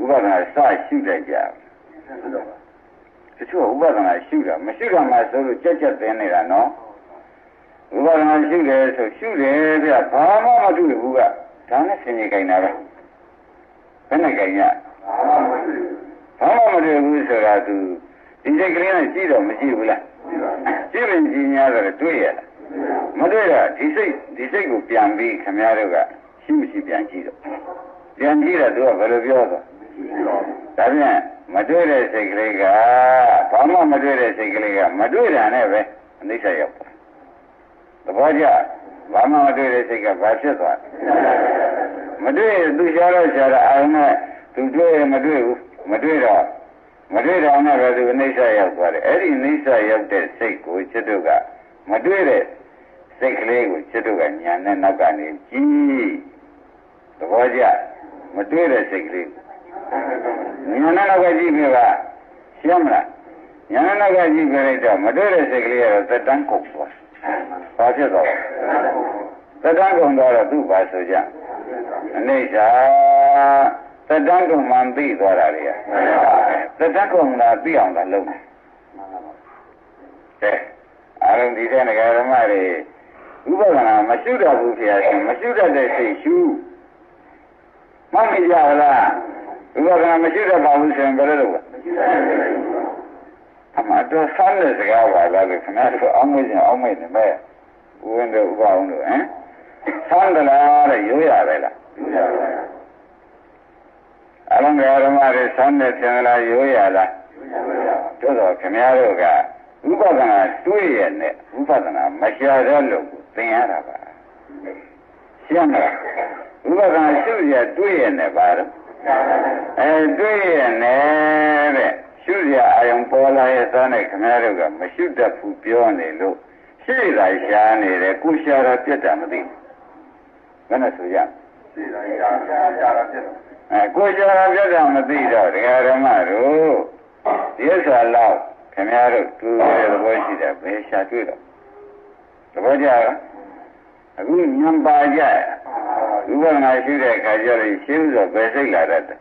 ဥပဒနာစရှုတတ်ကြတချို့ဥပဒနာရှုတာမရှိတာမှဆိုလို့ကြက်ကြက်သင်နေတာနော်ဥပဒနာရှုတယ်ဆိုရှုတယ်ပြဘာမှမတွေ့ဘူးကဒါနဲ့ဆင်ញင်ကြတာပဲဘယ်နဲ့ကြင်ရဘာမှမတွေ့ဘူးဆိုတာသူဒီစိတ်ကလေးနဲ့ကြည့်တော့မကြည့်ဘူးလားကြည့်ရင်ကြည့်များတယ်တွေ့ရလားမတွေ့တော့ဒီစိတ်ဒီစိတ်ကိုပြန်ပြီးခမည်းတော်ကရှိမရှိပြန်ကြည့်တော့ပြန်ကြည့်တော့သူကဘယ်လိုပြောတော့ ဒါဖြင့်မတွေ့တဲ့စိတ်ကလေးကဘာမှမတွေ့တဲ့စိတ်ကလေးကမတွေ့တာနဲ့ပဲအနိစ္စရောက်သဘောကျဘာမှမတွေ့တဲ့စိတ်ကဘာဖြစ်သွားမတွေ့သူရှားတော့ရှားတာအာရုံနဲ့သူတွေ့ရင်မတွေ့ဘူးမတွေ့တော့မတွေ့တော့နဲ့ပဲသူအနိစ္စရောက်သွားတယ်အဲ့ဒီအနိစ္စရောက်တဲ့စိတ်ကိုချစ်တို့ကမတွေ့တဲ့စိတ်ကလေးကိုချစ်တို့ကညာနဲ့နောက်ကနေကြည့်သဘောကျမတွေ့တဲ့စိတ်ကလေး ညာနဲ့နောက်ကကြည့်ပြပါရှင်းမလားညာနဲ့နောက်ကကြည့်ပြလိုက်တော့မတွေ့တဲ့စိတ်ကလေးကတော့သက်တမ်းကုန်သွားဘာဖြစ်သွားလဲသက်တမ်းကုန်တော့သူ့ပါဆိုကြအနိစ္စသက်တမ်းကုန်မှသိသွားတာလေသက်တမ်းကုန်တာသိအောင်သာလုပ်တယ်ကဲအာရုံဒီတဲ့ငဃာဓမ္မတွေဥပဒနာမရှိတော့ဘူးဖျားရှင်မရှိတတ်တဲ့စိတ်ရှုမှတ်မိကြလား ဥပဒနာမရှိတော့ပါဘူးဆိုရင်ဘယ်လိုလုပ်လဲအမှတော့ဆန်းတဲ့စကားပါလားလို့ခင်ဗျားတို့အောင်းမင်းအောင်မင်းနေမဲ့ဦးဝင်းတို့ဥပအောင်တို့ဟမ်ဆန်းတယ်လားတဲ့ရိုးရပဲလားရိုးရပါအလုံးဓမ္မတွေဆန်းတဲ့သင်္ကလာရိုးရလားတို့တော့ခင်ဗျားတို့ကဥပဒနာတွေးရနဲ့ဥပဒနာမရှာတဲ့လို့သင်ရတာပါရှင်းမလားဥပဒနာရှုရတွေးရနဲ့ပါတော့ အဲတွေးရနဲ့တဲ့ရှုရအာယုံပေါ်လာရဲ့သားနဲ့ခင်ဗျားတို့ကမရှုတတ်ဘူးပြောနေလို့ရှိတာရှားနေတယ်ကိုရှာတာပြတ်တာမသိဘူးဘယ်နဲ့ဆိုရရှိတာရှားရှားတာပြတ်တာအဲကိုရှာတာပြတ်တာမသိတော့ဒကာဓမ္မတို့ဒီဥစ္စာလောက်ခင်ဗျားတို့သူတဲ့သဘောရှိတယ်ဘယ်ရှာတွေ့တော့သဘောကျလားအခုညံပါကြ ဥပဒနာရှိတဲ့အခါကျတော့ရှင်းဆိုဘယ်စိတ်လာတတ်တယ်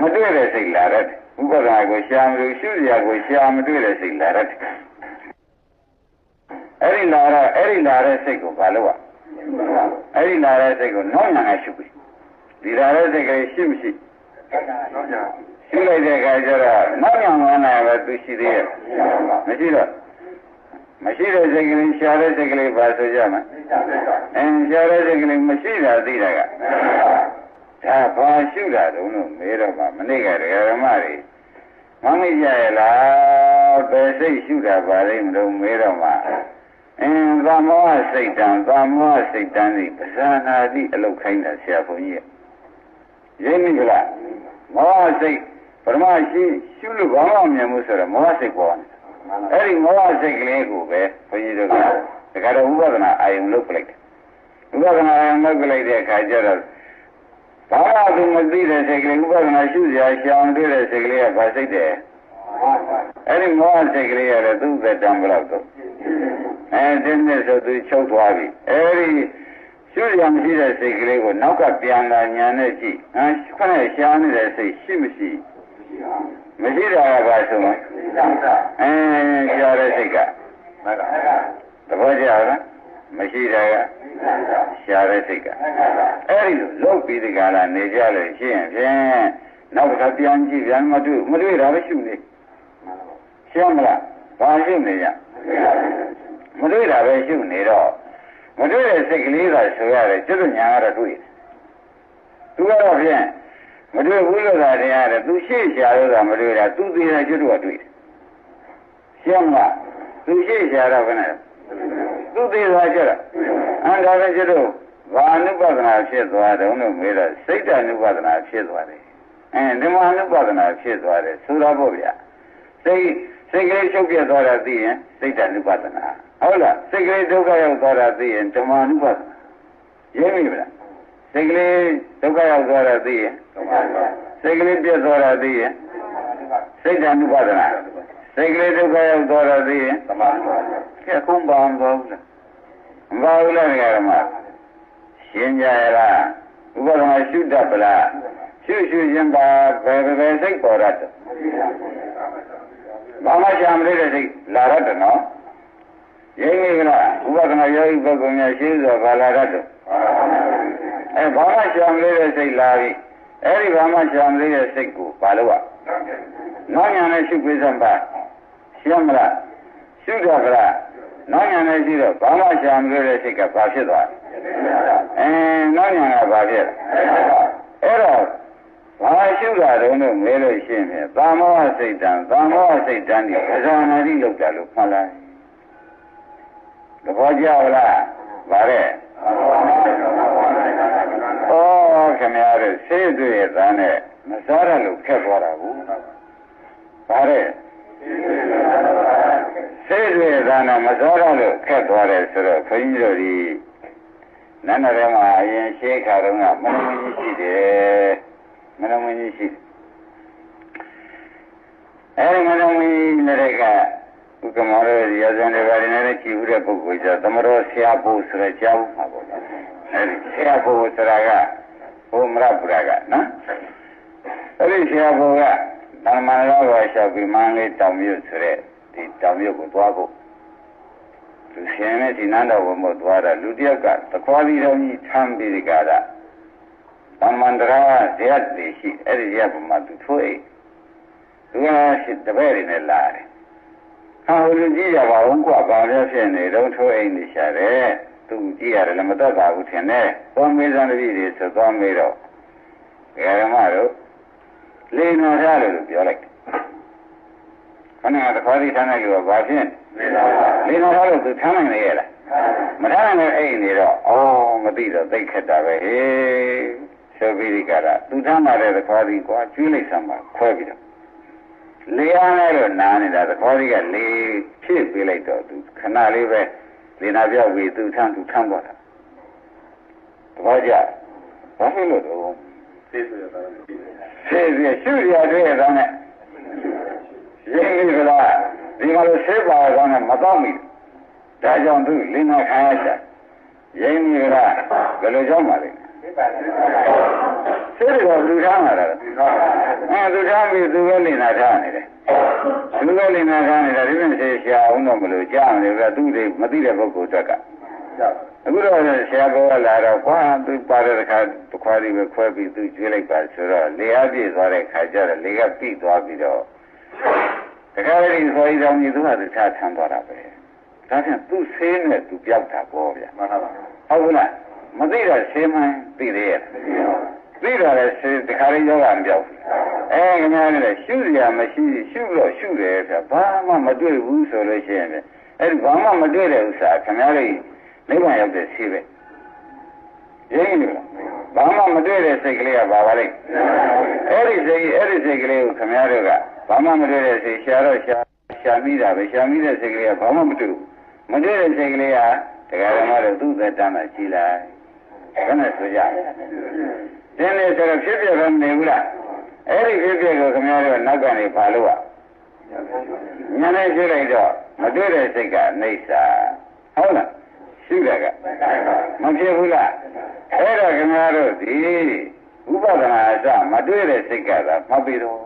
မတွေ့တဲ့စိတ်လာတတ်တယ်ဥပဒနာကိုရှာမလို့ရှုစရာကိုရှာမတွေ့တဲ့စိတ်လာတတ်တယ်အဲ့ဒီလာတော့အဲ့ဒီလာတဲ့စိတ်ကိုဘာလို့ ਆ အဲ့ဒီလာတဲ့စိတ်ကိုနောက်ညာရှုပြီဒီလာတဲ့စိတ်ကရှိမရှိရှုလိုက်တဲ့အခါကျတော့နောက်ညာဝင်လာပဲသူရှိသေးရဲ့မရှိတော့ မရှိတဲ့စိတ်ကလေးရှားတဲ့စိတ်ကလေးပါဆိုကြမှာအင်းရှားတဲ့စိတ်ကလေးမရှိတာသိတာကဒါဘာရှုတာတုံးလို့မေးတော့မှမနေ့ကဓမ္မတွေမမိကြရလားဘယ်စိတ်ရှုတာပါလိမ့်မလို့မေးတော့မှအင်းသမောစိတ်တံသမောစိတ်တံဒီပဇာနာတိအလုတ်ခိုင်းတာဆရာဘုန်းကြီးရင်းမိကလားမောစိတ်ပရမရှိရှုလို့ဘာမှမမြင်ဘူးဆိုတော့မောစိတ်ပေါ်တယ် အဲ့ဒီမောစိတ်ကလေးကိုပဲဘုန်းကြီးတို့ကတခါတော့ဥပဒနာအာယုံလုပ်ပလိုက်တယ်ဥပဒနာအာယုံလုပ်ပလိုက်တဲ့အခါကျတော့ဘာမှသူမသိတဲ့စိတ်ကလေးဥပဒနာရှုစရာရှောင်တွေ့တဲ့စိတ်ကလေးကဘာစိတ်တယ်အဲ့ဒီမောစိတ်ကလေးရတယ်သူ့သက်တံဘယ်လောက်တော့အဲဒီနေ့ဆိုသူချုပ်သွားပြီအဲဒီရှုရမရှိတဲ့စိတ်ကလေးကိုနောက်ကပြန်လာညာနဲ့ကြည့်ဟမ်ခဏရှားနေတဲ့စိတ်ရှိမရှိ မရှိတာကဘာဆိုမလဲအဲရှားတဲ့စိတ်ကသဘောကျလားမရှိတာကရှားတဲ့စိတ်ကအဲဒီလိုလုတ်ပြီးဒီကလာနေကြလို့ရှိရင်ဖြင့်နောက်တစ်ခါပြန်ကြည့်ပြန်မတွေ့မတွေ့တာပဲရှုနေရှင်းမလားဘာရှုနေကြမတွေ့တာပဲရှုနေတော့မတွေ့တဲ့စိတ်ကလေးသာဆိုရတယ်ကျွတ်ညာကတော့တွေ့တယ်သူကတော့ဖြင့် မတွေ့ဘူးလို့သာတရားတယ်သူရှိရှာလို့သာမတွေ့တာသူသေးတာကျွတ်တော့တွေ့တယ်ရှင်းမသူရှိရှာတော့ခဏသူသေးတာကျွတ်တော့အန္တရာယ်ကျွတ်တော့ဘာအနုပဒနာဖြစ်သွားတုံးလို့မေးတော့စိတ်တအနုပဒနာဖြစ်သွားတယ်အင်းဓမ္မအနုပဒနာဖြစ်သွားတယ်ဆိုတော့ပေါ့ဗျာစိတ်စိတ်ကလေးချုပ်ပြသွားတာသိရင်စိတ်တအနုပဒနာဟုတ်လားစိတ်ကလေးဒုက္ခရောက်သွားတာသိရင်ဓမ္မအနုပဒနာရင်းပြီမလားစိတ်ကလေးဒုက္ခရောက်သွားတာသိရင် စိတ်ကလေးပြတ်သွားတာသိရင်စိတ်တ ानु ပဒနာစိတ်ကလေးဒုက္ခရောက်သွားတာသိရင်ဓမ္မ ानु ပဒနာကဲခုံးပါအောင်တော့လားမပါဘူးလားဓမ္မရှင်းကြရလားဥပဒနာရှုတတ်ပလားရှုရှုချင်းပါဘယ်ဘယ်စိတ်ပေါ်ရတယ်ဘာမှရှာမလို့တဲ့စိတ်လာရတယ်နော်ရင်းမိကလားဥပဒနာယောဂီပုဂ္ဂိုလ်များရှိသောဘာလာရတယ်အဲဘာမှရှာမလို့တဲ့စိတ်လာပြီ အဲ့ဒီဘာမှရှာမလို့တဲ့စိတ်ကိုဘာလို့อ่ะနောက်ညာနဲ့ရှုခွေးစံပါရှင်းမလားရှုတော့ကလားနောက်ညာနဲ့ရှိတော့ဘာမှရှာမလို့တဲ့စိတ်ကဘာဖြစ်သွားအဲနောက်ညာကဘာဖြစ်အဲ့တော့ဘာရှုတာတုံးလို့မဲလို့ရှင်းတယ်သာမောဟစိတ်တံသာမောဟစိတ်တံဒီအဇာနာတိလောက်တာလို့မှတ်လိုက်သဘောကျလားဗါတဲ့ဩ ခင်ဗျားတို့ဆေးတွေ့ရတဲ့နဲ့မစားရလို့ခက်သွားတာဘူးဗါတဲ့ဆေးတွေ့ရတဲ့နဲ့မစားရလို့ခက်သွားတယ်ဆိုတော့ခွန်ကြီးတို့ဒီနန္ဒရဲမှာအရင်ရှေးခါတုန်းကမနမင်းကြီးရှိတယ်မနမင်းကြီးရှိအဲဒီမနမင်းကြီးလည်းကဥက္ကမောရရဇန်တွေဘာတွေနဲ့ကြည့်ဦးတဲ့ပုဂ္ဂိုလ်ကြသမတော်ဆရာဘိုးဆိုတဲ့ကြားဦးမှာပေါ့အဲဒီဆရာဘိုးဆိုတာက ဘုမရပူရာကနော်အဲဒီဆရာဘိုးကဓမ္မရောဂါလျှောက်ပြီးမန်းလေးတောင်မြို့ဆိုတဲ့ဒီတောင်မြို့ကိုသွားဖို့သူရှင်နဲ့ဒီနန်းတော်ဘုံမို့သွားတာလူတယောက်ကသခွားပြီးတော့ကြီးထမ်းပြီးဒီကရာသမ္မန္တရာဇယတ်တွေရှိအဲ့ဒီဇယတ်ဘုံမှာသူထိုးအိတ်သူကရှိတပည့်တွေနဲ့လာတယ်ဟာဟိုလူကြီးရပါအောင်ကွာဘာလဲဖြစ်နေတော့ထိုးအိတ်နေရှာတယ် သူကြည့်ရတယ်လည်းမတတ်ပါဘူးထင်တယ်သွားမေးစမ်းတပည့်တွေဆိုသွားမေးတော့ဓမ္မတို့လေနာထားလို့ပြောလိုက်တယ်ခဏကသခွားပြီးထမ်းတဲ့လူကဘာဖြစ်လေနာထားလို့သူထမ်းနိုင်ရလားမထမ်းနိုင်တဲ့အိတ်နေတော့အော်မသိတော့သိခက်တာပဲဟေးဆိုပြီးဒီကရသူထမ်းလာတဲ့သခွားပြီးကွာကျွေးလိုက်စမ်းပါခွဲပြီးတော့လေအားနဲ့တော့နားနေတာသခွားကြီးကလေဖြစ်ပေးလိုက်တော့သူခဏလေးပဲ လေနာပြောက်ပြီးသူထမ်းသူထမ်းသွားတာသဘောကျဘာဖြစ်လို့တော့သိဆိုရတာသိရရှုရတဲ့အဲ့နဲ့ရင်းပြီကလားဒီမှာလို့ဆေးပါကောင်းနဲ့မတော့မိဒါကြောင့်သူလင်းနာခံရချာရင်းပြီကလားဘယ်လိုကြောင့်ပါလဲဆေးတော်လူထားမှာလားအဲလူထားပြီးသူပဲလင်းနာထားနေတယ် သူပဲလင်းနာထားနေတာဒီလိုဆေးရှာအောင်တော့မလို့ကြားနေပြီသူတွေမသိတဲ့ပုဂ္ဂိုလ်အတွက်ကအခုတော့ဆရာကောလာတော့ကွာသူပါတဲ့ခါခွာပြီးပဲခွဲပြီးသူကျွေးလိုက်ပါဆိုတော့လေအားပြည့်သွားတဲ့ခါကျတော့လေကပြည့်သွားပြီးတော့တခါလေဒီဆိုရင်ကြောင့်ဒီသူကသူထားထမ်းသွားတာပဲဒါဖြင့်သူဆေးနဲ့သူပြောက်တာပေါ့ဗျာမှန်ပါပါဟုတ်ဘူးလားမသိတော့ဆေးမှန်းသိသေးရဲ့ သိတော့လည်းဆေးတခါလေးယောဂမပြောက်ဘူးအဲခင်ဗျားလည်းရှုစရာမရှိရှုတော့ရှုတယ်ဗျာဘာမှမတွေ့ဘူးဆိုလို့ရှိရင်အဲ့ဒီဘာမှမတွေ့တဲ့ဥစ္စာခင်ဗျားလေးနိဗ္ဗာန်ရောက်တဲ့ဆေးပဲရင်းနေလားဘာမှမတွေ့တဲ့စိတ်ကလေးကဘာပါလိမ့်အဲ့ဒီစိတ်အဲ့ဒီစိတ်ကလေးကိုခင်ဗျားတို့ကဘာမှမတွေ့တဲ့စိတ်ရှာတော့ရှာရှာမိတာပဲရှာမိတဲ့စိတ်ကလေးကဘာမှမတွေ့ဘူးမတွေ့တဲ့စိတ်ကလေးကတရားဓမ္မတို့သူ့သက်တမ်းမှာရှိလိုက်ဘယ်နဲ့ဆိုကြ တင်းနေဆိုတော့ဖြစ်ပြပဲနေဘူးလားအဲ့ဒီဖြစ်ပြကိုခင်ဗျားတို့နောက်ကနေပါလို့อ่ะညာနဲ့ဖြစ်လိုက်တော့မတွေ့တဲ့စိတ်ကအိဋ္ဌာဟုတ်လားရှိတယ်ကမဖြစ်ဘူးလားအဲ့တော့ခင်ဗျားတို့ဒီဥပဒနာအစမတွေ့တဲ့စိတ်ကသာမှတ်ပြီးတော့